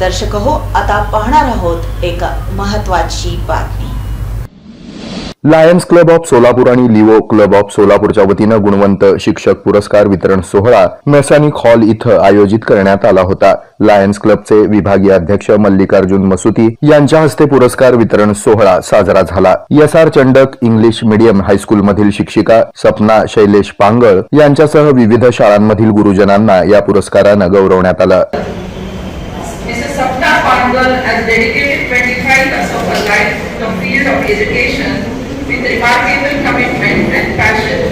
दर्शक हो आता पाहणार आहोत एक महत्वाची बातमी. लायन्स क्लब ऑफ सोलापूर आणि लिवो क्लब ऑफ सोलापूरच्या वतीनं गुणवंत शिक्षक पुरस्कार वितरण सोहळा मेसॅनिक हॉल इथं आयोजित करण्यात आला होता. लायन्स क्लबचे विभागीय अध्यक्ष मल्लिकार्जुन मसुती यांच्या हस्ते पुरस्कार वितरण सोहळा साजरा झाला. S R Chandak English medium हायस्कूलमधील शिक्षिका सपना शैलेश पांगळ यांच्यासह विविध शाळांमधील गुरुजनांना या पुरस्कारानं गौरवण्यात आलं. Sapna has dedicated 25 years of her life to the field of education with remarkable commitment and passion.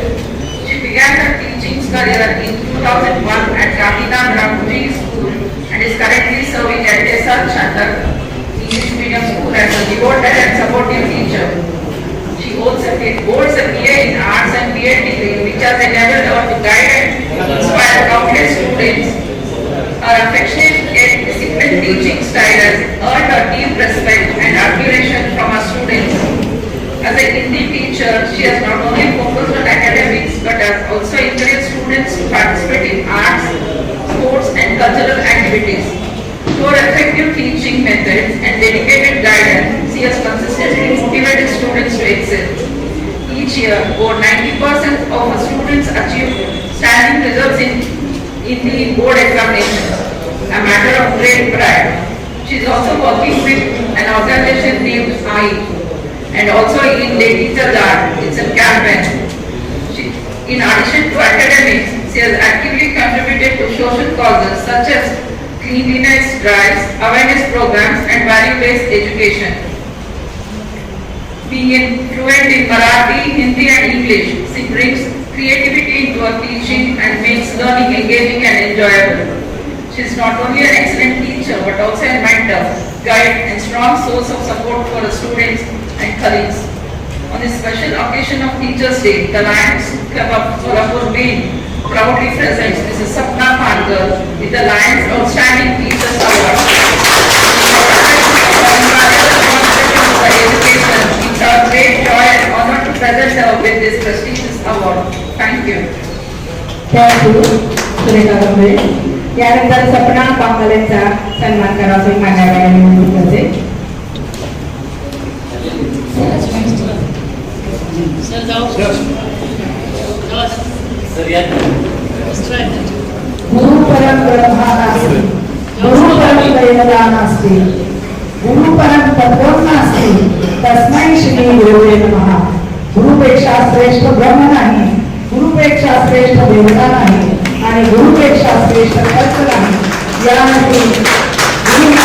She began her teaching career in 2001 at Gandhidham Ramuji School and is currently serving at SR Chandak English Medium School as a devoted and supportive teacher. She holds a, holds a BA in Arts and BA degree which has enabled her to guide and inspire countless students her affectionate yet teaching style has earned her deep respect and admiration from her students. As a Hindi teacher, she has not only focused on academics but has also encouraged students to participate in arts, sports and cultural activities. Through effective teaching methods and dedicated guidance, she has consistently motivated students to excel. Each year, over 90% of her students achieve standing results in in the board examinations, a matter of great pride. She is also working with an organization named I and also in Teachers Art, it's a campaign. She, in addition to academics, she has actively contributed to social causes such as cleanliness drives, awareness programs and value-based education. Being fluent in Marathi, Hindi and English, she brings creativity into her teaching and makes learning engaging and enjoyable. She is not only an excellent teacher but also a mentor, guide and strong source of support for the students and colleagues. On this special occasion of Teachers Day, the Lions Club of Solapur Main proudly presents Mrs. Sapna Phangal with the Lions Outstanding Teachers Award. great joy and honor to present her with this prestigious award. Thank you. Thank you, Sunita Gambhir. यानंतर सपना पांगल यांचा सन्मान करावा असे मान्यवरांनी विनंती करते गुरु परम ब्रह्मा गुरु परम वेदा गुरु तस्मै श्री गुरुवे नमः. गुरुपेक्षा श्रेष्ठ ब्रह्म नाही. गुरुपेक्षा श्रेष्ठ देवता नाही. आणि गुरुपेक्षा श्रेष्ठ खर्च नाही यामध्ये गुरुना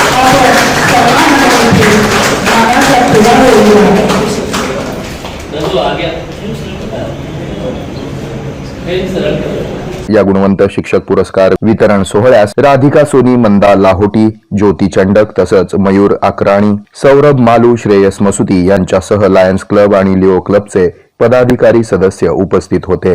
आपण सर्वांना मानाचा आहे. या गुणवंत शिक्षक पुरस्कार वितरण सोहळ्यास राधिका सोनी मंदा लाहोटी ज्योती चंडक तसंच मयूर आकराणी सौरभ मालू श्रेयस मसुती यांच्यासह लायन्स क्लब आणि लिओ क्लबचे पदाधिकारी सदस्य उपस्थित होते.